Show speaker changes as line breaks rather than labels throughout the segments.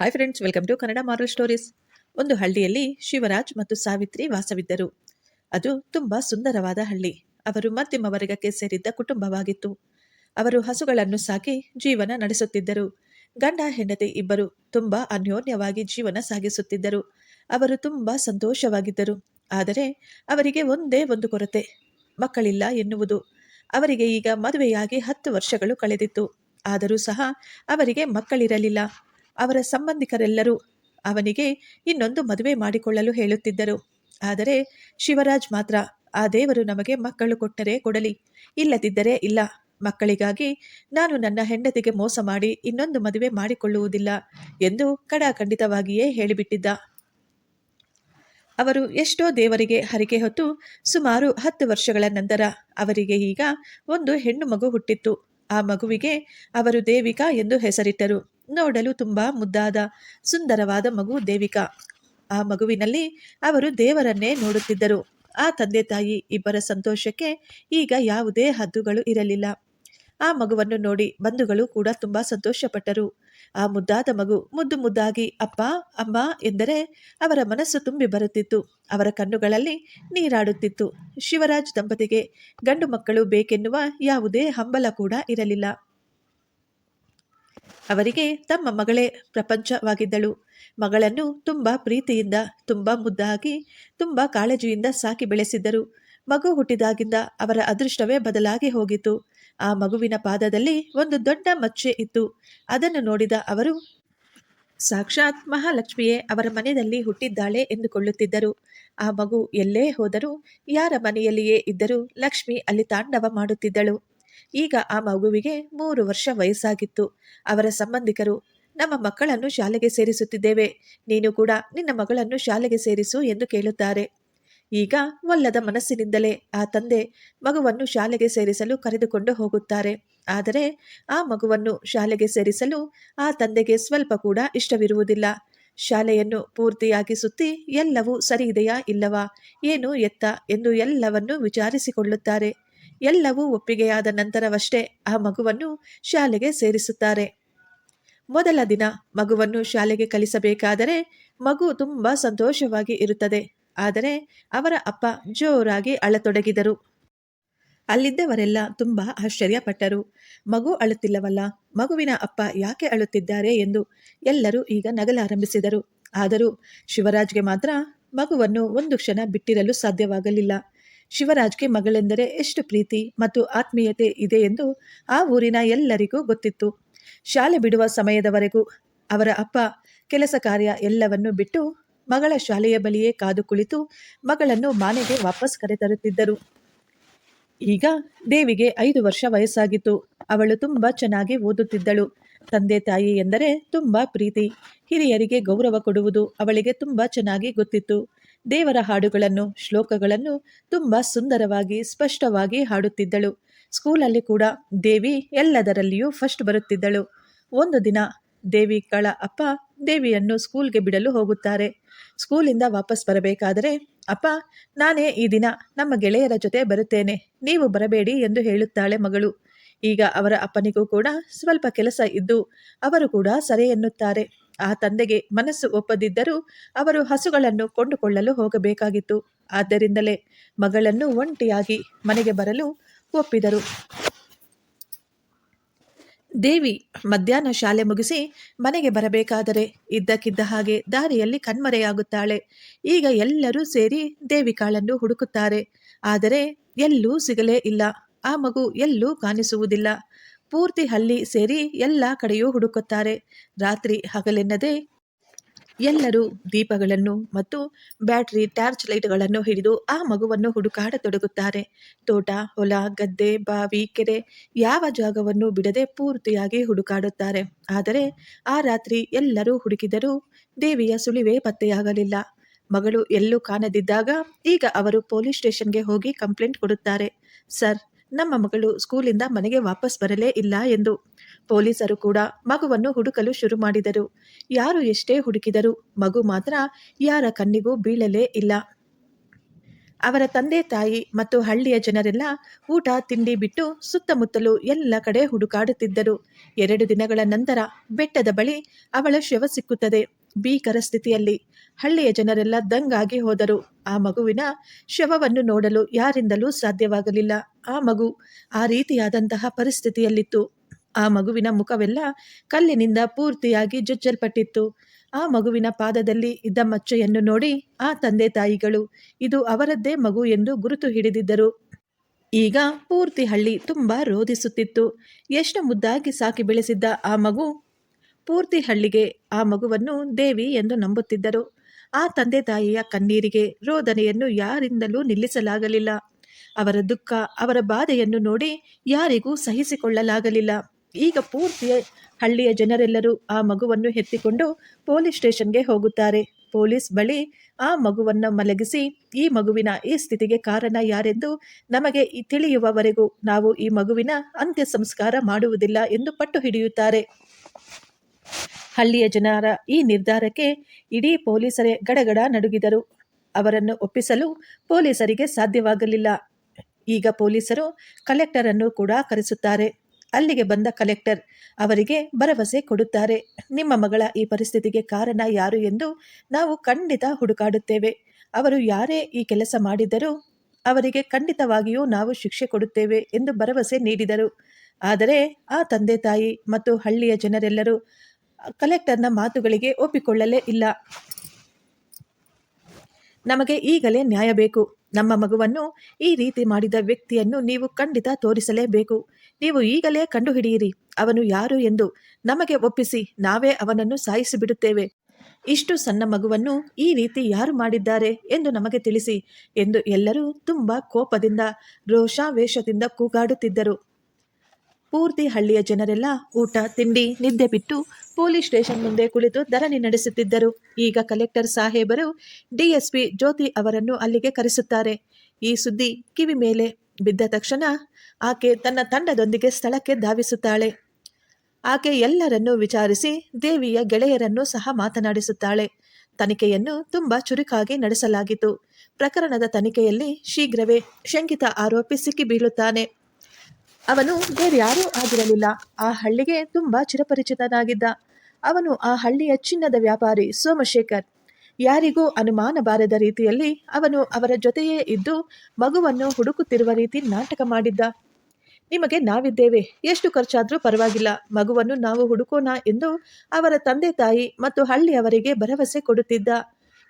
Hi friends welcome to Kannada moral stories ಒಂದು ಹಳ್ಳಿಯಲ್ಲಿ ಶಿವರಾಜ್ ಮತ್ತು ಸಾವಿತ್ರಿ ವಾಸವಿದ್ದರು. ಅದು ತುಂಬಾ ಸುಂದರವಾದ ಹಳ್ಳಿ. ಅವರು ಮಧ್ಯಮ ವರ್ಗಕ್ಕೆ ಸೇರಿದ್ದ ಕುಟುಂಬವಾಗಿತ್ತು. ಅವರು ಹಸುಗಳನ್ನು ಸಾಕಿ ಜೀವನ ನಡೆಸುತ್ತಿದ್ದರು. ಗಂಡ, ಹೆಂಡತಿ ಇಬ್ಬರು ತುಂಬಾ ಅನ್ಯೋನ್ಯವಾಗಿ ಜೀವನ ಸಾಗಿಸುತ್ತಿದ್ದರು. ಅವರು ತುಂಬಾ ಸಂತೋಷವಾಗಿದ್ದರು. ಆದರೆ ಅವರಿಗೆ ಒಂದೇ ಒಂದು ಕೊರತೆ, ಮಕ್ಕಳಿಲ್ಲ ಎನ್ನುವುದು. ಅವರಿಗೆ ಈಗ ಮದುವೆಯಾಗಿ ಹತ್ತು ವರ್ಷಗಳು ಕಳೆದಿತ್ತು. ಆದರೂ ಸಹ ಅವರಿಗೆ ಮಕ್ಕಳಿರಲಿಲ್ಲ. ಅವರ ಸಂಬಂಧಿಕರೆಲ್ಲರೂ ಅವನಿಗೆ ಇನ್ನೊಂದು ಮದುವೆ ಮಾಡಿಕೊಳ್ಳಲು ಹೇಳುತ್ತಿದ್ದರು. ಆದರೆ ಶಿವರಾಜ್ ಮಾತ್ರ, ಆ ದೇವರು ನಮಗೆ ಮಕ್ಕಳು ಕೊಟ್ಟರೆ ಕೊಡಲಿ, ಇಲ್ಲದಿದ್ದರೆ ಇಲ್ಲ. ಮಕ್ಕಳಿಗಾಗಿ ನಾನು ನನ್ನ ಹೆಂಡತಿಗೆ ಮೋಸ ಮಾಡಿ ಇನ್ನೊಂದು ಮದುವೆ ಮಾಡಿಕೊಳ್ಳುವುದಿಲ್ಲ ಎಂದು ಕಡಾಖಂಡಿತವಾಗಿಯೇ ಹೇಳಿಬಿಟ್ಟಿದ್ದ. ಅವರು ಎಷ್ಟೋ ದೇವರಿಗೆ ಹರಿಕೆ ಹೊತ್ತು ಸುಮಾರು ಹತ್ತು ವರ್ಷಗಳ ನಂತರ ಅವರಿಗೆ ಈಗ ಒಂದು ಹೆಣ್ಣು ಮಗು ಹುಟ್ಟಿತ್ತು. ಆ ಮಗುವಿಗೆ ಅವರು ದೇವಿಕಾ ಎಂದು ಹೆಸರಿಟ್ಟರು. ನೋಡಲು ತುಂಬಾ ಮುದ್ದಾದ, ಸುಂದರವಾದ ಮಗು ದೇವಿಕಾ. ಆ ಮಗುವಿನಲ್ಲಿ ಅವರು ದೇವರನ್ನೇ ನೋಡುತ್ತಿದ್ದರು. ಆ ತಂದೆ ತಾಯಿ ಇಬ್ಬರ ಸಂತೋಷಕ್ಕೆ ಈಗ ಯಾವುದೇ ಹದ್ದುಗಳು ಇರಲಿಲ್ಲ. ಆ ಮಗುವನ್ನು ನೋಡಿ ಬಂಧುಗಳು ಕೂಡ ತುಂಬಾ ಸಂತೋಷಪಟ್ಟರು. ಆ ಮುದ್ದಾದ ಮಗು ಮುದ್ದು ಮುದ್ದಾಗಿ, ಅಪ್ಪ, ಅಮ್ಮ, ಎಂದರೆ ಅವರ ಮನಸ್ಸು ತುಂಬಿ ಬರುತ್ತಿತ್ತು. ಅವರ ಕಣ್ಣುಗಳಲ್ಲಿ ನೀರಾಡುತ್ತಿತ್ತು. ಶಿವರಾಜ್ ದಂಪತಿಗೆ ಗಂಡು ಮಕ್ಕಳು ಬೇಕೆನ್ನುವ ಯಾವುದೇ ಹಂಬಲ ಕೂಡ ಇರಲಿಲ್ಲ. ಅವರಿಗೆ ತಮ್ಮ ಮಗಳೇ ಪ್ರಪಂಚವಾಗಿದ್ದಳು. ಮಗಳನ್ನು ತುಂಬ ಪ್ರೀತಿಯಿಂದ, ತುಂಬ ಮುದ್ದಾಗಿ, ತುಂಬ ಕಾಳಜಿಯಿಂದ ಸಾಕಿ ಬೆಳೆಸಿದ್ದರು. ಮಗು ಹುಟ್ಟಿದಾಗಿಂದ ಅವರ ಅದೃಷ್ಟವೇ ಬದಲಾಗಿ ಹೋಗಿತ್ತು. ಆ ಮಗುವಿನ ಪಾದದಲ್ಲಿ ಒಂದು ದೊಡ್ಡ ಮಚ್ಚೆ ಇತ್ತು. ಅದನ್ನು ನೋಡಿದ ಅವರು, ಸಾಕ್ಷಾತ್ ಮಹಾಲಕ್ಷ್ಮಿಯೇ ಅವರ ಮನೆಯಲ್ಲಿ ಹುಟ್ಟಿದ್ದಾಳೆ ಎಂದುಕೊಳ್ಳುತ್ತಿದ್ದರು. ಆ ಮಗು ಎಲ್ಲೇ ಹೋದರೂ, ಯಾರ ಮನೆಯಲ್ಲಿಯೇ ಇದ್ದರೂ ಲಕ್ಷ್ಮಿ ಅಲ್ಲಿ ತಾಂಡವ ಮಾಡುತ್ತಿದ್ದಳು. ಈಗ ಆ ಮಗುವಿಗೆ ಮೂರು ವರ್ಷ ವಯಸ್ಸಾಗಿತ್ತು. ಅವರ ಸಂಬಂಧಿಕರು, ನಮ್ಮ ಮಕ್ಕಳನ್ನು ಶಾಲೆಗೆ ಸೇರಿಸುತ್ತಿದ್ದೇವೆ. ನೀನು ಕೂಡ ನಿನ್ನ ಮಗಳನ್ನು ಶಾಲೆಗೆ ಸೇರಿಸು ಎಂದು ಕೇಳುತ್ತಾರೆ. ಈಗ ಒಲ್ಲದ ಮನಸ್ಸಿನಿಂದಲೇ ಆ ತಂದೆ ಮಗುವನ್ನು ಶಾಲೆಗೆ ಸೇರಿಸಲು ಕರೆದುಕೊಂಡು ಹೋಗುತ್ತಾರೆ. ಆದರೆ ಆ ಮಗುವನ್ನು ಶಾಲೆಗೆ ಸೇರಿಸಲು ಆ ತಂದೆಗೆ ಸ್ವಲ್ಪ ಕೂಡ ಇಷ್ಟವಿರುವುದಿಲ್ಲ. ಶಾಲೆಯನ್ನು ಪೂರ್ತಿಯಾಗಿ ಸುತ್ತಿ ಎಲ್ಲವೂ ಸರಿಯಿದೆಯಾ ಇಲ್ಲವಾ? ಏನು ಎತ್ತ ಎಂದು ಎಲ್ಲವನ್ನೂ ವಿಚಾರಿಸಿಕೊಳ್ಳುತ್ತಾರೆ. ಎಲ್ಲವೂ ಒಪ್ಪಿಗೆಯಾದ ನಂತರವಷ್ಟೇ ಆ ಮಗುವನ್ನು ಶಾಲೆಗೆ ಸೇರಿಸುತ್ತಾರೆ. ಮೊದಲ ದಿನ ಮಗುವನ್ನು ಶಾಲೆಗೆ ಕಲಿಸಬೇಕಾದರೆ ಮಗು ತುಂಬಾ ಸಂತೋಷವಾಗಿ ಇರುತ್ತದೆ. ಆದರೆ ಅವರ ಅಪ್ಪ ಜೋರಾಗಿ ಅಳತೊಡಗಿದರು. ಅಲ್ಲಿದ್ದವರೆಲ್ಲ ತುಂಬಾ ಆಶ್ಚರ್ಯಪಟ್ಟರು. ಮಗು ಅಳುತ್ತಿಲ್ಲವಲ್ಲ, ಮಗುವಿನ ಅಪ್ಪ ಯಾಕೆ ಅಳುತ್ತಿದ್ದಾರೆ ಎಂದು ಎಲ್ಲರೂ ಈಗ ನಗಲಾರಂಭಿಸಿದರು. ಆದರೂ ಶಿವರಾಜ್ಗೆ ಮಾತ್ರ ಮಗುವನ್ನು ಒಂದು ಕ್ಷಣ ಬಿಟ್ಟಿರಲು ಸಾಧ್ಯವಾಗಲಿಲ್ಲ. ಶಿವರಾಜ್ಗೆ ಮಗಳೆಂದರೆ ಎಷ್ಟು ಪ್ರೀತಿ ಮತ್ತು ಆತ್ಮೀಯತೆ ಇದೆ ಎಂದು ಆ ಊರಿನ ಎಲ್ಲರಿಗೂ ಗೊತ್ತಿತ್ತು. ಶಾಲೆ ಬಿಡುವ ಸಮಯದವರೆಗೂ ಅವರ ಅಪ್ಪ ಕೆಲಸ ಕಾರ್ಯ ಎಲ್ಲವನ್ನು ಬಿಟ್ಟು ಮಗಳ ಶಾಲೆಯ ಬಳಿಯೇ ಕಾದು ಕುಳಿತು ಮಗಳನ್ನು ಮನೆಗೆ ವಾಪಸ್ ಕರೆತರುತ್ತಿದ್ದರು ಈಗ ದೇವಿಗೆ ಐದು ವರ್ಷ ವಯಸ್ಸಾಗಿತ್ತು. ಅವಳು ತುಂಬ ಚೆನ್ನಾಗಿ ಓದುತ್ತಿದ್ದಳು. ತಂದೆ ತಾಯಿ ಎಂದರೆ ತುಂಬ ಪ್ರೀತಿ. ಹಿರಿಯರಿಗೆ ಗೌರವ ಕೊಡುವುದು ಅವಳಿಗೆ ತುಂಬ ಚೆನ್ನಾಗಿ ಗೊತ್ತಿತ್ತು. ದೇವರ ಹಾಡುಗಳನ್ನು, ಶ್ಲೋಕಗಳನ್ನು ತುಂಬ ಸುಂದರವಾಗಿ, ಸ್ಪಷ್ಟವಾಗಿ ಹಾಡುತ್ತಿದ್ದಳು. ಸ್ಕೂಲಲ್ಲಿ ಕೂಡ ದೇವಿ ಎಲ್ಲದರಲ್ಲಿಯೂ ಫಸ್ಟ್ ಬರುತ್ತಿದ್ದಳು. ಒಂದು ದಿನ ದೇವಿ ಕಳ ಅಪ್ಪ ದೇವಿಯನ್ನು ಸ್ಕೂಲ್ಗೆ ಬಿಡಲು ಹೋಗುತ್ತಾರೆ. ಸ್ಕೂಲಿಂದ ವಾಪಸ್ ಬರಬೇಕಾದರೆ, ಅಪ್ಪ, ನಾನೇ ಈ ದಿನ ನಮ್ಮ ಗೆಳೆಯರ ಜೊತೆ ಬರುತ್ತೇನೆ. ನೀವು ಬರಬೇಡಿ ಎಂದು ಹೇಳುತ್ತಾಳೆ ಮಗಳು. ಈಗ ಅವರ ಅಪ್ಪನಿಗೂ ಕೂಡ ಸ್ವಲ್ಪ ಕೆಲಸ ಇದ್ದು, ಅವರು ಕೂಡ ಸರಿ ಎನ್ನುತ್ತಾರೆ. ಆ ತಂದೆಗೆ ಮನಸ್ಸು ಒಪ್ಪದಿದ್ದರೂ ಅವರು ಹಸುಗಳನ್ನು ಕೊಂಡುಕೊಳ್ಳಲು ಹೋಗಬೇಕಾಗಿತ್ತು. ಆದ್ದರಿಂದಲೇ ಮಗಳನ್ನು ಒಂಟಿಯಾಗಿ ಮನೆಗೆ ಬರಲು ಒಪ್ಪಿದರು. ದೇವಿ ಮಧ್ಯಾಹ್ನ ಶಾಲೆ ಮುಗಿಸಿ ಮನೆಗೆ ಬರಬೇಕಾದರೆ ಇದ್ದಕ್ಕಿದ್ದ ಹಾಗೆ ದಾರಿಯಲ್ಲಿ ಕಣ್ಮರೆಯಾಗುತ್ತಾಳೆ. ಈಗ ಎಲ್ಲರೂ ಸೇರಿ ದೇವಿ ಕಾಳನ್ನು ಹುಡುಕುತ್ತಾರೆ. ಆದರೆ ಎಲ್ಲೂ ಸಿಗಲೇ ಇಲ್ಲ. ಆ ಮಗು ಎಲ್ಲೂ ಕಾಣಿಸುವುದಿಲ್ಲ. ಪೂರ್ತಿ ಹಲ್ಲಿ ಸೇರಿ ಎಲ್ಲ ಕಡೆಯೂ ಹುಡುಕುತ್ತಾರೆ. ರಾತ್ರಿ ಹಗಲೆನ್ನದೆ ಎಲ್ಲರೂ ದೀಪಗಳನ್ನು ಮತ್ತು ಬ್ಯಾಟರಿ ಟಾರ್ಚ್ ಲೈಟ್ಗಳನ್ನು ಹಿಡಿದು ಆ ಮಗುವನ್ನು ಹುಡುಕಾಡತೊಡಗುತ್ತಾರೆ ತೋಟ, ಹೊಲ, ಗದ್ದೆ, ಬಾವಿ, ಕೆರೆ ಯಾವ ಜಾಗವನ್ನು ಬಿಡದೆ ಪೂರ್ತಿಯಾಗಿ ಹುಡುಕಾಡುತ್ತಾರೆ. ಆದರೆ ಆ ರಾತ್ರಿ ಎಲ್ಲರೂ ಹುಡುಕಿದರೂ ದೇವಿಯ ಸುಳಿವೇ ಪತ್ತೆಯಾಗಲಿಲ್ಲ. ಮಗಳು ಎಲ್ಲೂ ಕಾಣದಿದ್ದಾಗ ಈಗ ಅವರು ಪೊಲೀಸ್ ಸ್ಟೇಷನ್ಗೆ ಹೋಗಿ ಕಂಪ್ಲೇಂಟ್ ಕೊಡುತ್ತಾರೆ. ಸರ್ ನಮ್ಮ ಮಗಳು ಸ್ಕೂಲಿಂದ ಮನೆಗೆ ವಾಪಸ್ ಬರಲೇ ಇಲ್ಲ ಎಂದು ಪೊಲೀಸರು ಕೂಡ ಮಗುವನ್ನು ಹುಡುಕಲು ಶುರು ಮಾಡಿದರು. ಯಾರು ಎಷ್ಟೇ ಹುಡುಕಿದರು ಮಗು ಮಾತ್ರ ಯಾರ ಕಣ್ಣಿಗೂ ಬೀಳಲೇ ಇಲ್ಲ. ಅವರ ತಂದೆ, ತಾಯಿ ಮತ್ತು ಹಳ್ಳಿಯ ಜನರೆಲ್ಲ ಊಟ, ತಿಂಡಿ ಬಿಟ್ಟು ಸುತ್ತಮುತ್ತಲು ಎಲ್ಲ ಕಡೆ ಹುಡುಕಾಡುತ್ತಿದ್ದರು. ಎರಡು ದಿನಗಳ ನಂತರ ಬೆಟ್ಟದ ಬಳಿ ಅವಳ ಶವ ಸಿಕ್ಕುತ್ತದೆ. ಭೀಕರ ಸ್ಥಿತಿಯಲ್ಲಿ ಹಳ್ಳಿಯ ಜನರೆಲ್ಲ ದಂಗಾಗಿ ಹೋದರು. ಆ ಮಗುವಿನ ಶವವನ್ನು ನೋಡಲು ಯಾರಿಂದಲೂ ಸಾಧ್ಯವಾಗಲಿಲ್ಲ. ಆ ಮಗು ಆ ರೀತಿಯಾದಂತಹ ಪರಿಸ್ಥಿತಿಯಲ್ಲಿತ್ತು. ಆ ಮಗುವಿನ ಮುಖವೆಲ್ಲ ಕಲ್ಲಿನಿಂದ ಪೂರ್ತಿಯಾಗಿ ಜುಚ್ಚಲ್ಪಟ್ಟಿತ್ತು ಆ ಮಗುವಿನ ಪಾದದಲ್ಲಿ ಇದ್ದ ಮಚ್ಚೆಯನ್ನು ನೋಡಿ ಆ ತಂದೆ ತಾಯಿಗಳು, ಇದು ಅವರದ್ದೇ ಮಗು ಎಂದು ಗುರುತು ಹಿಡಿದಿದ್ದರು. ಈಗ ಪೂರ್ತಿ ಹಳ್ಳಿ ತುಂಬ ರೋಧಿಸುತ್ತಿತ್ತು. ಎಷ್ಟು ಮುದ್ದಾಗಿ ಸಾಕಿ ಬೆಳೆಸಿದ್ದ ಆ ಮಗು ಪೂರ್ತಿ ಹಳ್ಳಿಗೆ ಆ ಮಗುವನ್ನು ದೇವಿ ಎಂದು ನಂಬುತ್ತಿದ್ದರು. ಆ ತಂದೆ ತಾಯಿಯ ಕಣ್ಣೀರಿಗೆ ರೋದನೆಯನ್ನು ಯಾರಿಂದಲೂ ನಿಲ್ಲಿಸಲಾಗಲಿಲ್ಲ. ಅವರ ದುಃಖ, ಅವರ ಬಾಧೆಯನ್ನು ನೋಡಿ ಯಾರಿಗೂ ಸಹಿಸಿಕೊಳ್ಳಲಾಗಲಿಲ್ಲ. ಈಗ ಪೂರ್ತಿ ಹಳ್ಳಿಯ ಜನರೆಲ್ಲರೂ ಆ ಮಗುವನ್ನು ಎತ್ತಿಕೊಂಡು ಪೊಲೀಸ್ ಸ್ಟೇಷನ್ಗೆ ಹೋಗುತ್ತಾರೆ. ಪೊಲೀಸ್ ಬಳಿ ಆ ಮಗುವನ್ನು ಮಲಗಿಸಿ, ಈ ಮಗುವಿನ ಈ ಸ್ಥಿತಿಗೆ ಕಾರಣ ಯಾರೆಂದು ನಮಗೆ ತಿಳಿಯುವವರೆಗೂ ನಾವು ಈ ಮಗುವಿನ ಅಂತ್ಯ ಸಂಸ್ಕಾರ ಮಾಡುವುದಿಲ್ಲ ಎಂದು ಪಟ್ಟು ಹಿಡಿಯುತ್ತಾರೆ. ಹಳ್ಳಿಯ ಜನರ ಈ ನಿರ್ಧಾರಕ್ಕೆ ಇಡೀ ಪೊಲೀಸರೇ ಗಡಗಡ ನಡುಗಿದರು. ಅವರನ್ನು ಒಪ್ಪಿಸಲು ಪೊಲೀಸರಿಗೆ ಸಾಧ್ಯವಾಗಲಿಲ್ಲ. ಈಗ ಪೊಲೀಸರು ಕಲೆಕ್ಟರ್ ಅನ್ನು ಕೂಡ ಕರೆಸುತ್ತಾರೆ. ಅಲ್ಲಿಗೆ ಬಂದ ಕಲೆಕ್ಟರ್ ಅವರಿಗೆ ಭರವಸೆ ಕೊಡುತ್ತಾರೆ. ನಿಮ್ಮ ಮಗಳ ಈ ಪರಿಸ್ಥಿತಿಗೆ ಕಾರಣ ಯಾರು ಎಂದು ನಾವು ಖಂಡಿತ ಹುಡುಕಾಡುತ್ತೇವೆ. ಅವರು ಯಾರೇ ಈ ಕೆಲಸ ಮಾಡಿದರೂ ಅವರಿಗೆ ಖಂಡಿತವಾಗಿಯೂ ನಾವು ಶಿಕ್ಷೆ ಕೊಡುತ್ತೇವೆ ಎಂದು ಭರವಸೆ ನೀಡಿದರು. ಆದರೆ ಆ ತಂದೆ ತಾಯಿ ಮತ್ತು ಹಳ್ಳಿಯ ಜನರೆಲ್ಲರೂ ಕಲೆಕ್ಟರ್ನ ಮಾತುಗಳಿಗೆ ಒಪ್ಪಿಕೊಳ್ಳಲೇ ಇಲ್ಲ. ನಮಗೆ ಈಗಲೇ ನ್ಯಾಯ ಬೇಕು. ನಮ್ಮ ಮಗುವನ್ನು ಈ ರೀತಿ ಮಾಡಿದ ವ್ಯಕ್ತಿಯನ್ನು ನೀವು ಖಂಡಿತ ತೋರಿಸಲೇಬೇಕು. ನೀವು ಈಗಲೇ ಕಂಡುಹಿಡಿಯಿರಿ. ಅವನು ಯಾರು ಎಂದು ನಮಗೆ ಒಪ್ಪಿಸಿ ನಾವೇ ಅವನನ್ನು ಸಾಯಿಸಿಬಿಡುತ್ತೇವೆ. ಇಷ್ಟು ಸಣ್ಣ ಮಗುವನ್ನು ಈ ರೀತಿ ಯಾರು ಮಾಡಿದ್ದಾರೆ ಎಂದು ನಮಗೆ ತಿಳಿಸಿ ಎಂದು ಎಲ್ಲರೂ ತುಂಬ ಕೋಪದಿಂದ, ರೋಷಾವೇಶದಿಂದ ಕೂಗಾಡುತ್ತಿದ್ದರು. ಪೂರ್ತಿ ಹಳ್ಳಿಯ ಜನರೆಲ್ಲ ಊಟ, ತಿಂಡಿ, ನಿದ್ದೆ ಬಿಟ್ಟು ಪೊಲೀಸ್ ಸ್ಟೇಷನ್ ಮುಂದೆ ಕುಳಿತು ಧರಣಿ ನಡೆಸುತ್ತಿದ್ದರು. ಈಗ ಕಲೆಕ್ಟರ್ ಸಾಹೇಬರು ಡಿಎಸ್ಪಿ ಜ್ಯೋತಿ ಅವರನ್ನು ಅಲ್ಲಿಗೆ ಕರೆಸುತ್ತಾರೆ. ಈ ಸುದ್ದಿ ಕಿವಿ ಮೇಲೆ ಬಿದ್ದ ತಕ್ಷಣ ಆಕೆ ತನ್ನ ತಂಡದೊಂದಿಗೆ ಸ್ಥಳಕ್ಕೆ ಧಾವಿಸುತ್ತಾಳೆ. ಆಕೆ ಎಲ್ಲರನ್ನೂ ವಿಚಾರಿಸಿ ದೇವಿಯ ಗೆಳೆಯರನ್ನು ಸಹ ಮಾತನಾಡಿಸುತ್ತಾಳೆ. ತನಿಖೆಯನ್ನು ತುಂಬ ಚುರುಕಾಗಿ ನಡೆಸಲಾಗಿತ್ತು. ಪ್ರಕರಣದ ತನಿಖೆಯಲ್ಲಿ ಶೀಘ್ರವೇ ಶಂಕಿತ ಆರೋಪಿ ಸಿಕ್ಕಿ ಬೀಳುತ್ತಾನೆ. ಅವನು ಬೇರ್ಯಾರೂ ಆಗಿರಲಿಲ್ಲ. ಆ ಹಳ್ಳಿಗೆ ತುಂಬ ಚಿರಪರಿಚಿತನಾಗಿದ್ದ. ಅವನು ಆ ಹಳ್ಳಿಯ ಚಿನ್ನದ ವ್ಯಾಪಾರಿ ಸೋಮಶೇಖರ್. ಯಾರಿಗೂ ಅನುಮಾನ ಬಾರದ ರೀತಿಯಲ್ಲಿ ಅವನು ಅವರ ಜೊತೆಯೇ ಇದ್ದು ಮಗುವನ್ನು ಹುಡುಕುತ್ತಿರುವ ರೀತಿ ನಾಟಕ ಮಾಡಿದ್ದ. ನಿಮಗೆ ನಾವಿದ್ದೇವೆ, ಎಷ್ಟು ಖರ್ಚಾದರೂ ಪರವಾಗಿಲ್ಲ, ಮಗುವನ್ನು ನಾವು ಹುಡುಕೋಣ ಎಂದು ಅವರ ತಂದೆ ತಾಯಿ ಮತ್ತು ಹಳ್ಳಿಯವರಿಗೆ ಭರವಸೆ ಕೊಡುತ್ತಿದ್ದ.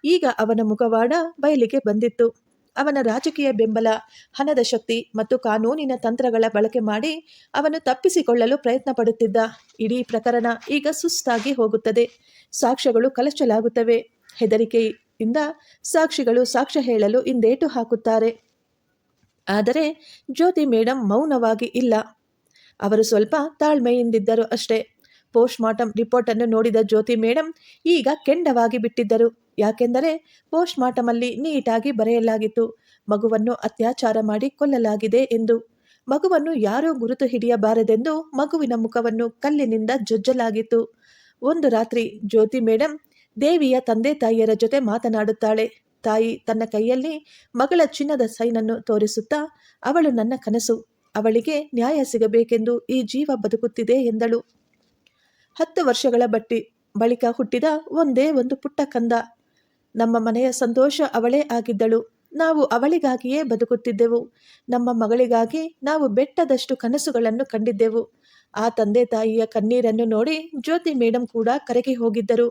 ಈಗ ಅವನ ಮುಖವಾಡ ಬಯಲಿಗೆ ಬಂದಿತ್ತು. ಅವನ ರಾಜಕೀಯ ಬೆಂಬಲ, ಹಣದ ಶಕ್ತಿ ಮತ್ತು ಕಾನೂನಿನ ತಂತ್ರಗಳ ಬಳಕೆ ಮಾಡಿ ಅವನು ತಪ್ಪಿಸಿಕೊಳ್ಳಲು ಪ್ರಯತ್ನ ಪಡುತ್ತಿದ್ದ ಇಡೀ ಪ್ರಕರಣ ಈಗ ಸುಸ್ತಾಗಿ ಹೋಗುತ್ತದೆ. ಸಾಕ್ಷ್ಯಗಳು ಕಲಚಲಾಗುತ್ತವೆ. ಹೆದರಿಕೆಯಿಂದ ಸಾಕ್ಷಿಗಳು ಸಾಕ್ಷ್ಯ ಹೇಳಲು ಹಿಂದೇಟು ಹಾಕುತ್ತಾರೆ. ಆದರೆ ಜ್ಯೋತಿ ಮೇಡಂ ಮೌನವಾಗಿ ಇಲ್ಲ. ಅವರು ಸ್ವಲ್ಪ ತಾಳ್ಮೆಯಿಂದಿದ್ದರು ಅಷ್ಟೇ. ಪೋಸ್ಟ್ ಮಾರ್ಟಮ್ ರಿಪೋರ್ಟನ್ನು ನೋಡಿದ ಜ್ಯೋತಿ ಮೇಡಂ ಈಗ ಕೆಂಡವಾಗಿ ಬಿಟ್ಟಿದ್ದರು. ಯಾಕೆಂದರೆ ಪೋಸ್ಟ್ ಮಾರ್ಟಮಲ್ಲಿ ನೀಟಾಗಿ ಬರೆಯಲಾಗಿತ್ತು. ಮಗುವನ್ನು ಅತ್ಯಾಚಾರ ಮಾಡಿ ಕೊಲ್ಲಲಾಗಿದೆ ಎಂದು. ಮಗುವನ್ನು ಯಾರೂ ಗುರುತು ಹಿಡಿಯಬಾರದೆಂದು ಮಗುವಿನ ಮುಖವನ್ನು ಕಲ್ಲಿನಿಂದ ಜೊಜ್ಜಲಾಗಿತ್ತು. ಒಂದು ರಾತ್ರಿ ಜ್ಯೋತಿ ಮೇಡಂ ದೇವಿಯ ತಂದೆ ತಾಯಿಯರ ಜೊತೆ ಮಾತನಾಡುತ್ತಾಳೆ. ತಾಯಿ ತನ್ನ ಕೈಯಲ್ಲಿ ಮಗಳ ಚಿನ್ನದ ಸೈನನ್ನು ತೋರಿಸುತ್ತಾ, ಅವಳು ನನ್ನ ಕನಸು. ಅವಳಿಗೆ ನ್ಯಾಯ ಸಿಗಬೇಕೆಂದು ಈ ಜೀವ ಬದುಕುತ್ತಿದೆ ಎಂದಳು. ಹತ್ತು ವರ್ಷಗಳ ಬಟ್ಟಿ ಬಳಿಕ ಹುಟ್ಟಿದ ಒಂದೇ ಒಂದು ಪುಟ್ಟ ಕಂದ. ನಮ್ಮ ಮನೆಯ ಸಂತೋಷ ಅವಳೇ ಆಗಿದ್ದಳು. ನಾವು ಅವಳಿಗಾಗಿಯೇ ಬದುಕುತ್ತಿದ್ದೆವು. ನಮ್ಮ ಮಗಳಿಗಾಗಿ ನಾವು ಬೆಟ್ಟದಷ್ಟು ಕನಸುಗಳನ್ನು ಕಂಡಿದ್ದೆವು. ಆ ತಂದೆ ತಾಯಿಯ ಕಣ್ಣೀರನ್ನು ನೋಡಿ ಜ್ಯೋತಿ ಮೇಡಮ್ ಕೂಡ ಕರಗಿ ಹೋಗಿದ್ದರು.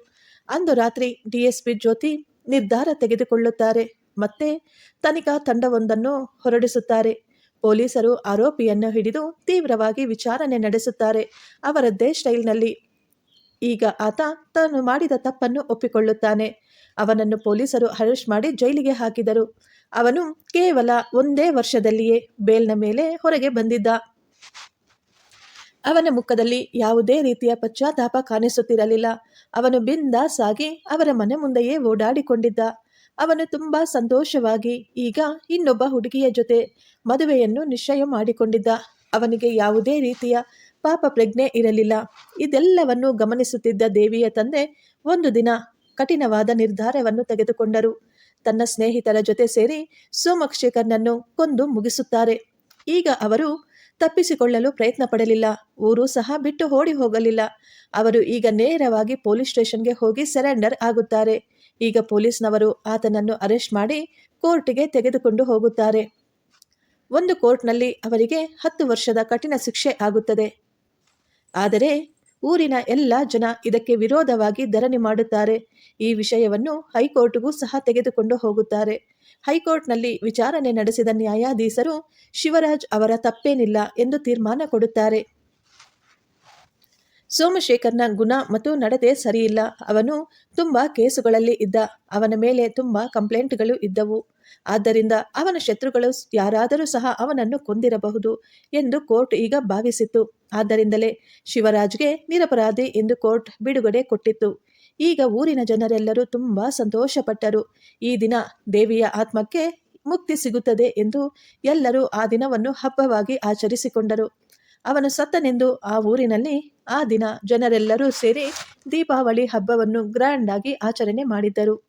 ಅಂದು ರಾತ್ರಿ ಡಿಎಸ್ಪಿ ಜ್ಯೋತಿ ನಿರ್ಧಾರ ತೆಗೆದುಕೊಳ್ಳುತ್ತಾರೆ. ಮತ್ತೆ ತನಿಖಾ ತಂಡವೊಂದನ್ನು ಹೊರಡಿಸುತ್ತಾರೆ. ಪೊಲೀಸರು ಆರೋಪಿಯನ್ನು ಹಿಡಿದು ತೀವ್ರವಾಗಿ ವಿಚಾರಣೆ ನಡೆಸುತ್ತಾರೆ. ಅವರದ್ದೇ ಸ್ಟೈಲ್ನಲ್ಲಿ ಈಗ ಆತ ತಾನು ಮಾಡಿದ ತಪ್ಪನ್ನು ಒಪ್ಪಿಕೊಳ್ಳುತ್ತಾನೆ. ಅವನನ್ನು ಪೊಲೀಸರು ಅರೆಸ್ಟ್ ಮಾಡಿ ಜೈಲಿಗೆ ಹಾಕಿದರು. ಅವನು ಕೇವಲ ಒಂದೇ ವರ್ಷದಲ್ಲಿಯೇ ಬೇಲ್ನ ಮೇಲೆ ಹೊರಗೆ ಬಂದಿದ್ದ. ಅವನ ಮುಖದಲ್ಲಿ ಯಾವುದೇ ರೀತಿಯ ಪಶ್ಚಾತ್ತಾಪ ಕಾಣಿಸುತ್ತಿರಲಿಲ್ಲ. ಅವನು ಬಿಂದಾಸಾಗಿ ಅವರ ಮನೆ ಮುಂದೆಯೇ ಓಡಾಡಿಕೊಂಡಿದ್ದ. ಅವನು ತುಂಬಾ ಸಂತೋಷವಾಗಿ ಈಗ ಇನ್ನೊಬ್ಬ ಹುಡುಗಿಯ ಜೊತೆ ಮದುವೆಯನ್ನು ನಿಶ್ಚಯ ಮಾಡಿಕೊಂಡಿದ್ದ. ಅವನಿಗೆ ಯಾವುದೇ ರೀತಿಯ ಪಾಪ ಪ್ರಜ್ಞೆ ಇರಲಿಲ್ಲ. ಇದೆಲ್ಲವನ್ನು ಗಮನಿಸುತ್ತಿದ್ದ ದೇವಿಯ ತಂದೆ ಒಂದು ದಿನ ಕಠಿಣವಾದ ನಿರ್ಧಾರವನ್ನು ತೆಗೆದುಕೊಂಡರು. ತನ್ನ ಸ್ನೇಹಿತರ ಜೊತೆ ಸೇರಿ ಸೋಮಕ್ಷೇಖರ್ನನ್ನು ಕೊಂದು ಮುಗಿಸುತ್ತಾರೆ. ಈಗ ಅವರು ತಪ್ಪಿಸಿಕೊಳ್ಳಲು ಪ್ರಯತ್ನ ಪಡಲಿಲ್ಲ ಊರು ಸಹ ಬಿಟ್ಟು ಓಡಿ ಹೋಗಲಿಲ್ಲ. ಅವರು ಈಗ ನೇರವಾಗಿ ಪೊಲೀಸ್ ಸ್ಟೇಷನ್ಗೆ ಹೋಗಿ ಸೆರೆಂಡರ್ ಆಗುತ್ತಾರೆ. ಈಗ ಪೊಲೀಸ್ನವರು ಆತನನ್ನು ಅರೆಸ್ಟ್ ಮಾಡಿ ಕೋರ್ಟ್ಗೆ ತೆಗೆದುಕೊಂಡು ಹೋಗುತ್ತಾರೆ. ಒಂದು ಕೋರ್ಟ್ನಲ್ಲಿ ಅವರಿಗೆ ಹತ್ತು ವರ್ಷದ ಕಠಿಣ ಶಿಕ್ಷೆ ಆಗುತ್ತದೆ. ಆದರೆ ಊರಿನ ಎಲ್ಲ ಜನ ಇದಕ್ಕೆ ವಿರೋಧವಾಗಿ ಧರಣಿ ಮಾಡುತ್ತಾರೆ. ಈ ವಿಷಯವನ್ನು ಹೈಕೋರ್ಟ್ಗೂ ಸಹ ತೆಗೆದುಕೊಂಡು ಹೋಗುತ್ತಾರೆ. ಹೈಕೋರ್ಟ್ನಲ್ಲಿ ವಿಚಾರಣೆ ನಡೆಸಿದ ನ್ಯಾಯಾಧೀಶರು ಶಿವರಾಜ್ ಅವರ ತಪ್ಪೇನಿಲ್ಲ ಎಂದು ತೀರ್ಮಾನ ಕೊಡುತ್ತಾರೆ. ಸೋಮಶೇಖರ್ನ ಗುಣ ಮತ್ತು ನಡತೆ ಸರಿಯಿಲ್ಲ. ಅವನು ತುಂಬ ಕೇಸುಗಳಲ್ಲಿ ಇದ್ದ. ಅವನ ಮೇಲೆ ತುಂಬ ಕಂಪ್ಲೇಂಟ್ಗಳು ಇದ್ದವು. ಆದ್ದರಿಂದ ಅವನ ಶತ್ರುಗಳು ಯಾರಾದರೂ ಸಹ ಅವನನ್ನು ಕೊಂದಿರಬಹುದು ಎಂದು ಕೋರ್ಟ್ ಈಗ ಭಾವಿಸಿತ್ತು. ಆದ್ದರಿಂದಲೇ ಶಿವರಾಜ್ಗೆ ನಿರಪರಾಧಿ ಎಂದು ಕೋರ್ಟ್ ಬಿಡುಗಡೆ ಕೊಟ್ಟಿತ್ತು. ಈಗ ಊರಿನ ಜನರೆಲ್ಲರೂ ತುಂಬ ಸಂತೋಷಪಟ್ಟರು. ಈ ದಿನ ದೇವಿಯ ಆತ್ಮಕ್ಕೆ ಮುಕ್ತಿ ಸಿಗುತ್ತದೆ ಎಂದು ಎಲ್ಲರೂ ಆ ದಿನವನ್ನು ಹಬ್ಬವಾಗಿ ಆಚರಿಸಿಕೊಂಡರು. ಅವನು ಸತ್ತನೆಂದು ಆ ಊರಿನಲ್ಲಿ ಆ ದಿನ ಜನರೆಲ್ಲರೂ ಸೇರಿ ದೀಪಾವಳಿ ಹಬ್ಬವನ್ನು ಗ್ರ್ಯಾಂಡ್ ಆಗಿ ಆಚರಣೆ ಮಾಡಿದ್ದರು.